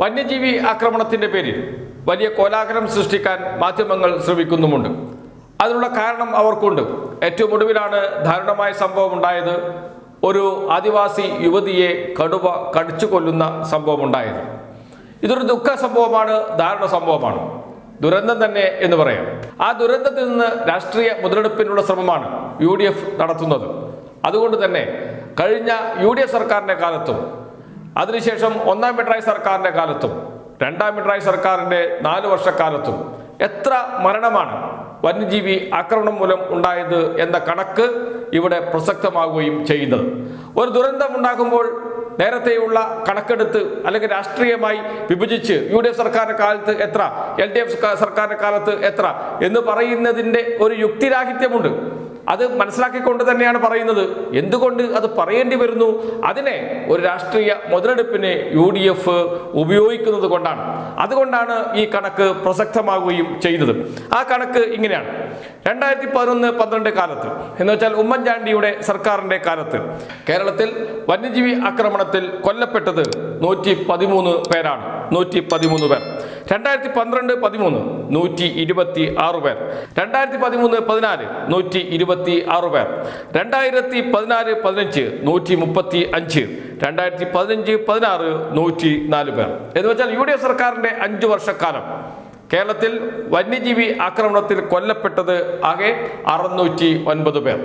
വന്യജീവി ആക്രമണത്തിന്റെ പേരിൽ വലിയ കോലാഹലം സൃഷ്ടിക്കാൻ മാധ്യമങ്ങൾ ശ്രമിക്കുന്നുമുണ്ട്. അതിനുള്ള കാരണം അവർക്കുണ്ട്. ഏറ്റവും ഒടുവിലാണ് ദാരുണമായ സംഭവം ഉണ്ടായത് ഒരു ആദിവാസി യുവതിയെ കടുവ കടിച്ചു കൊല്ലുന്ന സംഭവം ഉണ്ടായത് ഇതൊരു ദുഃഖ സംഭവമാണ് ദാരുണ സംഭവമാണ്. ദുരന്തം തന്നെ എന്ന് പറയാം. ആ ദുരന്തത്തിൽ നിന്ന് രാഷ്ട്രീയ മുതലെടുപ്പിനുള്ള ശ്രമമാണ് യു നടത്തുന്നത്. അതുകൊണ്ട് തന്നെ കഴിഞ്ഞ യു സർക്കാരിന്റെ കാലത്തും അതിനുശേഷം ഒന്നാം പിണറായി സർക്കാരിന്റെ കാലത്തും രണ്ടാം പിണറായി സർക്കാരിന്റെ നാല് വർഷക്കാലത്തും എത്ര മരണമാണ് വന്യജീവി ആക്രമണം മൂലം ഉണ്ടായത് എന്ന കണക്ക് ഇവിടെ പ്രസക്തമാവുകയും ചെയ്യുന്നത്. ഒരു ദുരന്തം ഉണ്ടാകുമ്പോൾ നേരത്തെയുള്ള കണക്കെടുത്ത് അല്ലെങ്കിൽ രാഷ്ട്രീയമായി വിഭജിച്ച് യു ഡി എഫ് സർക്കാരിന്റെ കാലത്ത് എത്ര എൽ ഡി എഫ് സർക്കാരിന്റെ കാലത്ത് എത്ര എന്ന് പറയുന്നതിന്റെ ഒരു യുക്തിരാഹിത്യമുണ്ട്. അത് മനസ്സിലാക്കിക്കൊണ്ട് തന്നെയാണ് പറയുന്നത്. എന്തുകൊണ്ട് അത് പറയേണ്ടി വരുന്നു? അതിനെ ഒരു രാഷ്ട്രീയ മുതലെടുപ്പിനെ യു ഡി എഫ് ഉപയോഗിക്കുന്നത് കൊണ്ടാണ്. അതുകൊണ്ടാണ് ഈ കണക്ക് പ്രസക്തമാകുകയും ചെയ്തത്. ആ കണക്ക് ഇങ്ങനെയാണ്. രണ്ടായിരത്തി പതിനൊന്ന് പന്ത്രണ്ട് കാലത്ത് എന്ന് വെച്ചാൽ ഉമ്മൻചാണ്ടിയുടെ സർക്കാരിന്റെ കാലത്ത് കേരളത്തിൽ വന്യജീവി ആക്രമണത്തിൽ കൊല്ലപ്പെട്ടത് നൂറ്റി പതിമൂന്ന് പേരാണ്. നൂറ്റി പതിമൂന്ന് പേർ. രണ്ടായിരത്തി പന്ത്രണ്ട് പതിമൂന്ന് നൂറ്റി ഇരുപത്തി ആറ് പേർ. രണ്ടായിരത്തി പതിമൂന്ന് പതിനാല് നൂറ്റി ഇരുപത്തി ആറ് പേർ. രണ്ടായിരത്തി പതിനാല് പതിനഞ്ച് നൂറ്റി മുപ്പത്തി അഞ്ച്. രണ്ടായിരത്തി പതിനഞ്ച് പതിനാറ് നൂറ്റി നാല് പേർ. എന്ന് വെച്ചാൽ യു ഡി എഫ് സർക്കാരിന്റെ അഞ്ചു വർഷക്കാലം കേരളത്തിൽ വന്യജീവി ആക്രമണത്തിൽ കൊല്ലപ്പെട്ടത് ആകെ അറുന്നൂറ്റി ഒൻപത് പേർ.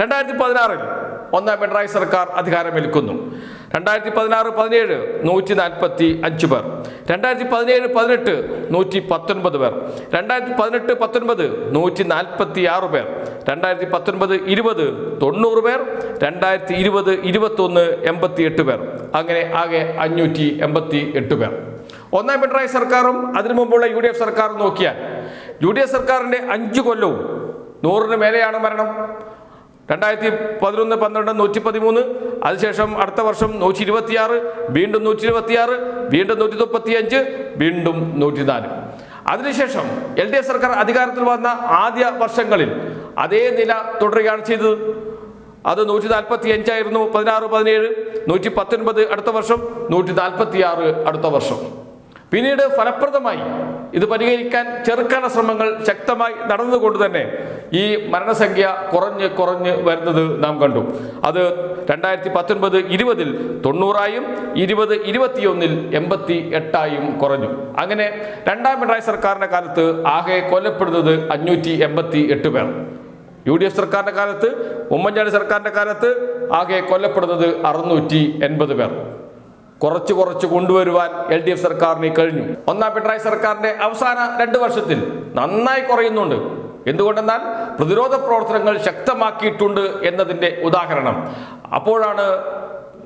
രണ്ടായിരത്തി പതിനാറിൽ ഒന്നാം പിണറായി സർക്കാർ അധികാരമേൽക്കുന്നു. രണ്ടായിരത്തി പതിനാറ് പതിനേഴ് നൂറ്റി നാൽപ്പത്തി അഞ്ച് പേർ. രണ്ടായിരത്തി പതിനേഴ് പതിനെട്ട് നൂറ്റി പത്തൊൻപത് പേർ. രണ്ടായിരത്തി പതിനെട്ട് പത്തൊൻപത് നൂറ്റി നാൽപ്പത്തി ആറ് പേർ. രണ്ടായിരത്തി പത്തൊൻപത് ഇരുപത് തൊണ്ണൂറ് പേർ. രണ്ടായിരത്തി ഇരുപത് ഇരുപത്തൊന്ന് എൺപത്തി എട്ട് പേർ. അങ്ങനെ ആകെ അഞ്ഞൂറ്റി എൺപത്തി എട്ട് പേർ. ഒന്നാം പിണറായി സർക്കാരും അതിനു മുമ്പുള്ള യു ഡി എഫ് സർക്കാരും നോക്കിയാൽ യു ഡി എഫ് സർക്കാരിന്റെ അഞ്ച് കൊല്ലവും നൂറിന് മേലെയാണ് മരണം. രണ്ടായിരത്തി പതിനൊന്ന് പന്ത്രണ്ട് നൂറ്റി പതിമൂന്ന് അതിനുശേഷം അടുത്ത വർഷം നൂറ്റി ഇരുപത്തിയാറ് വീണ്ടും നൂറ്റി ഇരുപത്തിയാറ് വീണ്ടും നൂറ്റി മുപ്പത്തി അഞ്ച് വീണ്ടും നൂറ്റി നാല് അതിനുശേഷം എൽ ഡി എഫ് സർക്കാർ അധികാരത്തിൽ വന്ന ആദ്യ വർഷങ്ങളിൽ അതേ നില തുടരുകയാണ് ചെയ്തത്. അത് നൂറ്റി നാൽപ്പത്തി അഞ്ചായിരുന്നു പതിനാറ് പതിനേഴ് നൂറ്റി പത്തൊൻപത് അടുത്ത വർഷം നൂറ്റി നാൽപ്പത്തി ആറ് അടുത്ത വർഷം. പിന്നീട് ഫലപ്രദമായി ഇത് പരിഹരിക്കാൻ ചെറുക്കാന ശ്രമങ്ങൾ ശക്തമായി നടന്നുകൊണ്ട് തന്നെ ഈ മരണസംഖ്യ കുറഞ്ഞ് കുറഞ്ഞ് വരുന്നത് നാം കണ്ടു. അത് രണ്ടായിരത്തി പത്തൊൻപത് ഇരുപതിൽ തൊണ്ണൂറായും ഇരുപത് ഇരുപത്തിയൊന്നിൽ എൺപത്തി എട്ടായും കുറഞ്ഞു. അങ്ങനെ രണ്ടാം പിണറായി സർക്കാരിന്റെ കാലത്ത് ആകെ കൊല്ലപ്പെടുന്നത് അഞ്ഞൂറ്റി എൺപത്തി എട്ട് പേർ. യു ഡി എഫ് സർക്കാരിന്റെ കാലത്ത് ഉമ്മൻചാണ്ടി സർക്കാരിന്റെ കാലത്ത് ആകെ കൊല്ലപ്പെടുന്നത് അറുന്നൂറ്റി എൺപത് പേർ. കുറച്ച് കുറച്ച് കൊണ്ടുവരുവാൻ എൽ ഡി എഫ് സർക്കാരിന് കഴിഞ്ഞു. ഒന്നാം പിണറായി സർക്കാരിന്റെ അവസാന രണ്ട് വർഷത്തിൽ നന്നായി കുറയുന്നുണ്ട്. എന്തുകൊണ്ടെന്നാൽ പ്രതിരോധ പ്രവർത്തനങ്ങൾ ശക്തമാക്കിയിട്ടുണ്ട് എന്നതിന്റെ ഉദാഹരണം. അപ്പോഴാണ്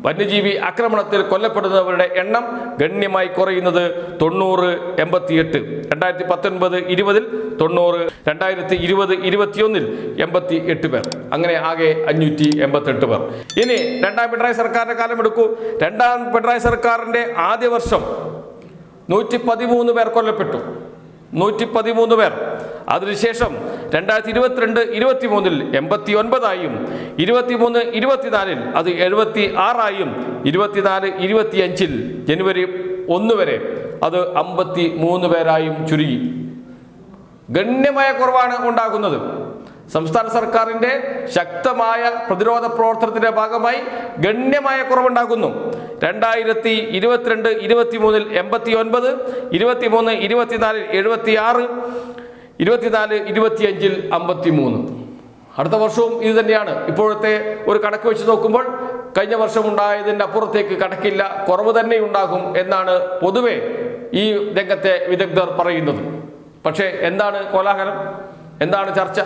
വന്യജീവി ആക്രമണത്തിൽ കൊല്ലപ്പെടുന്നവരുടെ എണ്ണം ഗണ്യമായി കുറയുന്നത് തൊണ്ണൂറ് എൺപത്തിയെട്ട്. രണ്ടായിരത്തി പത്തൊൻപത് ഇരുപതിൽ തൊണ്ണൂറ് രണ്ടായിരത്തി ഇരുപത് ഇരുപത്തിയൊന്നിൽ എൺപത്തി എട്ട് പേർ. അങ്ങനെ ആകെ അഞ്ഞൂറ്റി എൺപത്തെട്ട് പേർ. ഇനി രണ്ടാം പിണറായി സർക്കാരിന്റെ കാലം എടുക്കൂ രണ്ടാം പിണറായി സർക്കാരിന്റെ ആദ്യ വർഷം നൂറ്റി പതിമൂന്ന് പേർ കൊല്ലപ്പെട്ടു. നൂറ്റി പതിമൂന്ന് പേർ. അതിനുശേഷം രണ്ടായിരത്തി ഇരുപത്തിരണ്ട് ഇരുപത്തി മൂന്നിൽ എൺപത്തി ഒൻപതായും ഇരുപത്തിമൂന്ന് ഇരുപത്തിനാലിൽ അത് എഴുപത്തി ആറായും ഇരുപത്തിനാല് ഇരുപത്തിയഞ്ചിൽ ജനുവരി ഒന്ന് വരെ അത് അമ്പത്തി മൂന്ന് പേരായും ചുരുങ്ങി. ഗണ്യമായ കുറവാണ് ഉണ്ടാകുന്നത്. സംസ്ഥാന സർക്കാരിന്റെ ശക്തമായ പ്രതിരോധ പ്രവർത്തനത്തിന്റെ ഭാഗമായി ഗണ്യമായ കുറവുണ്ടാകുന്നു. രണ്ടായിരത്തി ഇരുപത്തിരണ്ട് ഇരുപത്തി മൂന്നിൽ എൺപത്തി ഒൻപത് ഇരുപത്തി മൂന്ന് ഇരുപത്തിനാലിൽ എഴുപത്തി ആറ് ഇരുപത്തിനാല് ഇരുപത്തിയഞ്ചിൽ അമ്പത്തി മൂന്ന് അടുത്ത വർഷവും ഇത് തന്നെയാണ്. ഇപ്പോഴത്തെ ഒരു കണക്ക് വെച്ച് നോക്കുമ്പോൾ കഴിഞ്ഞ വർഷം ഉണ്ടായതിന്റെ അപ്പുറത്തേക്ക് കണക്കില്ല കുറവ് തന്നെ ഉണ്ടാകും എന്നാണ് പൊതുവെ ഈ രംഗത്തെ വിദഗ്ധർ പറയുന്നത്. പക്ഷേ എന്താണ് കോലാഹലം? എന്താണ് ചർച്ച?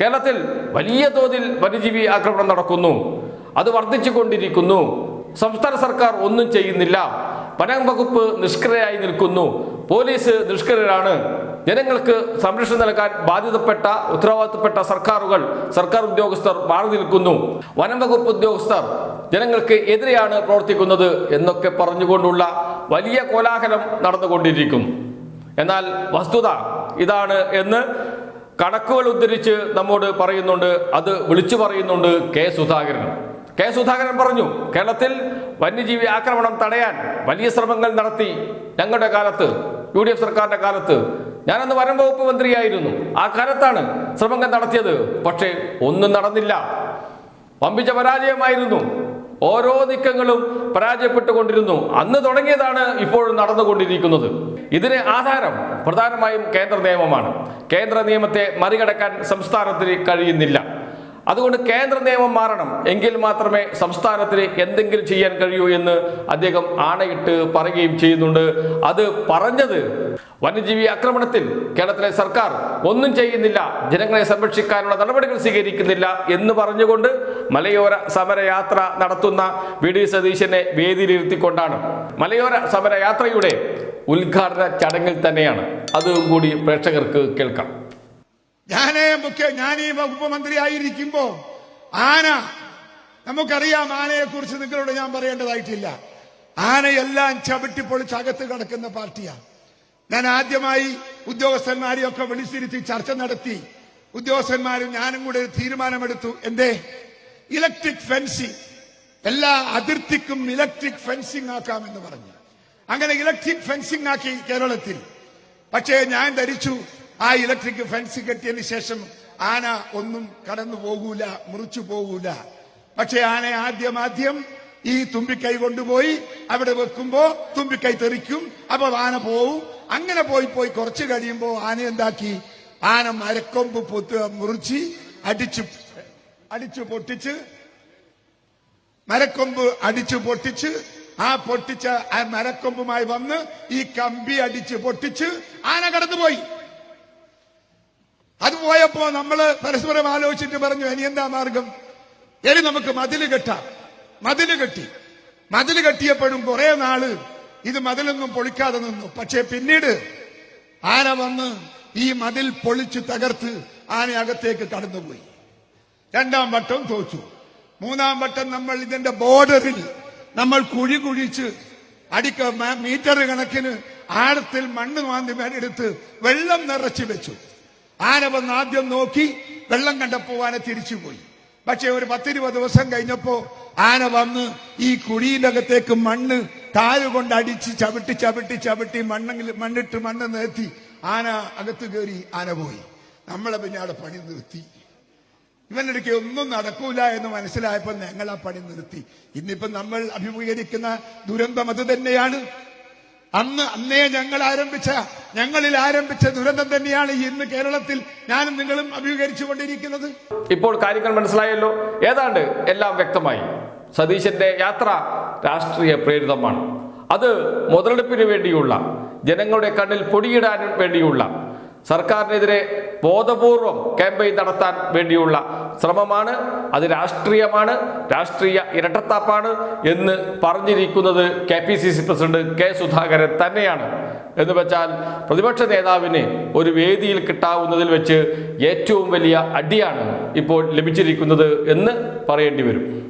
കേരളത്തിൽ വലിയ തോതിൽ വന്യജീവി ആക്രമണം നടക്കുന്നു. അത് വർദ്ധിച്ചു കൊണ്ടിരിക്കുന്നു. സംസ്ഥാന സർക്കാർ ഒന്നും ചെയ്യുന്നില്ല. വനം വകുപ്പ് നിഷ്ക്രിയരായി നിൽക്കുന്നു. പോലീസ് നിഷ്ക്രിയരാണ്. ജനങ്ങൾക്ക് സംരക്ഷണം നൽകാൻ ബാധ്യതപ്പെട്ട ഉത്തരവാദിത്തപ്പെട്ട സർക്കാരുകൾ സർക്കാർ ഉദ്യോഗസ്ഥർ മാറി നിൽക്കുന്നു. വനം വകുപ്പ് ഉദ്യോഗസ്ഥർ ജനങ്ങൾക്ക് എതിരെയാണ് പ്രവർത്തിക്കുന്നത് എന്നൊക്കെ പറഞ്ഞുകൊണ്ടുള്ള വലിയ കോലാഹലം നടന്നുകൊണ്ടിരിക്കും. എന്നാൽ വസ്തുത ഇതാണ് എന്ന് കണക്കുകൾ ഉദ്ധരിച്ച് നമ്മോട് പറയുന്നുണ്ട്. അത് വിളിച്ചു പറയുന്നുണ്ട് കെ സുധാകരൻ. കെ സുധാകരൻ പറഞ്ഞു കേരളത്തിൽ വന്യജീവി ആക്രമണം തടയാൻ വലിയ ശ്രമങ്ങൾ നടത്തി ഞങ്ങളുടെ കാലത്ത് യു ഡി എഫ് സർക്കാരിന്റെ കാലത്ത് ഞാനന്ന് വനം വകുപ്പ് മന്ത്രിയായിരുന്നു. ആ കാലത്താണ് ശ്രമങ്ങൾ നടത്തിയത്. പക്ഷേ ഒന്നും നടന്നില്ല. വമ്പിച്ച പരാജയമായിരുന്നു. ഓരോ നീക്കങ്ങളും പരാജയപ്പെട്ടുകൊണ്ടിരുന്നു. അന്ന് തുടങ്ങിയതാണ് ഇപ്പോഴും നടന്നുകൊണ്ടിരിക്കുന്നത്. ഇതിന് ആധാരം പ്രധാനമായും കേന്ദ്ര നിയമമാണ്. കേന്ദ്ര നിയമത്തെ മറികടക്കാൻ സംസ്ഥാനത്തിന് കഴിയുന്നില്ല. അതുകൊണ്ട് കേന്ദ്ര നിയമം മാറണം. എങ്കിൽ മാത്രമേ സംസ്ഥാനത്തിന് എന്തെങ്കിലും ചെയ്യാൻ കഴിയൂ എന്ന് അദ്ദേഹം ആണയിട്ട് പറയുകയും ചെയ്യുന്നുണ്ട്. അത് പറഞ്ഞത് വന്യജീവി ആക്രമണത്തിൽ കേരളത്തിലെ സർക്കാർ ഒന്നും ചെയ്യുന്നില്ല. ജനങ്ങളെ സംരക്ഷിക്കാനുള്ള നടപടികൾ സ്വീകരിക്കുന്നില്ല എന്ന് പറഞ്ഞുകൊണ്ട് മലയോര സമരയാത്ര നടത്തുന്ന വി ഡി സതീശനെ വേദിയിലിരുത്തിക്കൊണ്ടാണ്. മലയോര സമരയാത്രയുടെ ഉദ്ഘാടന ചടങ്ങിൽ തന്നെയാണ്. അതും കൂടി പ്രേക്ഷകർക്ക് കേൾക്കാം. ഞാനേ മുഖ്യ ഞാൻ ഈ വകുപ്പ് മന്ത്രിയായിരിക്കുമ്പോ ആന നമുക്കറിയാം ആനയെ കുറിച്ച് നിങ്ങളോട് ഞാൻ പറയേണ്ടതായിട്ടില്ല. ആനയെല്ലാം ചവിട്ടി പൊളിച്ച് അകത്ത് കിടക്കുന്ന പാർട്ടിയാണ് ഞാൻ ആദ്യമായി ഉദ്യോഗസ്ഥന്മാരെയൊക്കെ വിളിച്ചിരുത്തി ചർച്ച നടത്തി. ഉദ്യോഗസ്ഥന്മാരും ഞാനും കൂടെ ഒരു തീരുമാനമെടുത്തു. എന്തേ? Electric fencing. എല്ലാ അതിർത്തിക്കും ഇലക്ട്രിക് ഫെൻസിങ് ആക്കാമെന്ന് പറഞ്ഞു. അങ്ങനെ ഇലക്ട്രിക് ഫെൻസിംഗ് ആക്കി കേരളത്തിൽ. പക്ഷേ ഞാൻ ധരിച്ചു. ആ ഇലക്ട്രിക് ഫെൻസ് കെട്ടിയതിന് ശേഷം ആന ഒന്നും കടന്നു പോകൂല മുറിച്ചു പോകൂല. പക്ഷെ ആന ആദ്യം ആദ്യം ഈ തുമ്പിക്കൈ കൊണ്ടുപോയി അവിടെ വെക്കുമ്പോ തുമ്പിക്കൈ തെറിക്കും അപ്പൊ ആന പോവും. അങ്ങനെ പോയി പോയി കുറച്ച് കഴിയുമ്പോ ആന എന്താക്കി? ആന മരക്കൊമ്പ് പൊത്ത് മുറിച്ച് അടിച്ചു അടിച്ചു പൊട്ടിച്ച് മരക്കൊമ്പ് അടിച്ചു പൊട്ടിച്ച് ആ പൊട്ടിച്ച മരക്കൊമ്പുമായി വന്ന് ഈ കമ്പി അടിച്ച് പൊട്ടിച്ച് ആന കടന്നുപോയി. അത് പോയപ്പോ നമ്മൾ പരസ്പരം ആലോചിച്ചിട്ട് പറഞ്ഞു ഇനി എന്താ മാർഗം? ഇനി നമുക്ക് മതിൽ കെട്ടാം. മതിൽ കെട്ടി. മതിൽ കെട്ടിയപ്പോഴും കുറെ നാൾ ഇത് മതിലൊന്നും പൊളിക്കാതെ നിന്നു. പക്ഷെ പിന്നീട് ആന വന്ന് ഈ മതിൽ പൊളിച്ച് തകർത്ത് ആന അകത്തേക്ക് കടന്നുപോയി. രണ്ടാം വട്ടം തോച്ചു മൂന്നാം വട്ടം നമ്മൾ ഇതിന്റെ ബോർഡറിൽ നമ്മൾ കുഴി കുഴിച്ച് അടിക്ക മീറ്റർ കണക്കിന് ആഴത്തിൽ മണ്ണ് മാന്തി മേലെടുത്ത് വെള്ളം നിറച്ചു വെച്ചു. ആന വന്ന് ആദ്യം നോക്കി വെള്ളം കണ്ടപ്പോ ആന തിരിച്ചുപോയി. പക്ഷെ ഒരു പത്തിരുപത് ദിവസം കഴിഞ്ഞപ്പോ ആന വന്ന് ഈ കുഴിയിലകത്തേക്ക് മണ്ണ് കാലുകൊണ്ട് അടിച്ച് ചവിട്ടി ചവിട്ടി ചവിട്ടി മണ്ണെങ്കിൽ മണ്ണിട്ട് മണ്ണ് നിർത്തി ആന അകത്ത് കയറി ആന പോയി. നമ്മളെ പിന്നെ അവിടെ പണി നിർത്തി. ഇവനിടയ്ക്ക് ഒന്നും നടക്കൂല എന്ന് മനസ്സിലായപ്പോൾ ഞങ്ങൾ ആ പണി നിർത്തി. ഇന്നിപ്പം നമ്മൾ അഭിമുഖീകരിക്കുന്ന ദുരന്തം അത് തന്നെയാണ്. അന്ന് അന്നേ ഞങ്ങൾ ആരംഭിച്ച ഞങ്ങളിൽ ആരംഭിച്ച ദുരന്തം തന്നെയാണ് ഇന്ന് കേരളത്തിൽ ഞാനും നിങ്ങളും അഭിമുഖീകരിച്ചുകൊണ്ടിരിക്കുന്നത്. ഇപ്പോൾ കാര്യങ്ങൾ മനസ്സിലായല്ലോ? ഏതാണ്ട് എല്ലാം വ്യക്തമായി. സതീശന്റെ യാത്ര രാഷ്ട്രീയ പ്രേരിതമാണ്. അത് മുതലെടുപ്പിന് വേണ്ടിയുള്ള ജനങ്ങളുടെ കണ്ണിൽ പൊടിയിടാൻ വേണ്ടിയുള്ള സർക്കാരിനെതിരെ ബോധപൂർവം ക്യാമ്പയിൻ നടത്താൻ വേണ്ടിയുള്ള ശ്രമമാണ്. അത് രാഷ്ട്രീയമാണ്. രാഷ്ട്രീയ ഇരട്ടത്താപ്പാണ് എന്ന് പറഞ്ഞിരിക്കുന്നത് K P C C president K Sudhakaran തന്നെയാണ്. എന്ന് വെച്ചാൽ പ്രതിപക്ഷ നേതാവിന് ഒരു വേദിയിൽ കിട്ടാവുന്നതിൽ വെച്ച് ഏറ്റവും വലിയ അടിയാണ് ഇപ്പോൾ ലഭിച്ചിരിക്കുന്നത് എന്ന് പറയേണ്ടി വരും.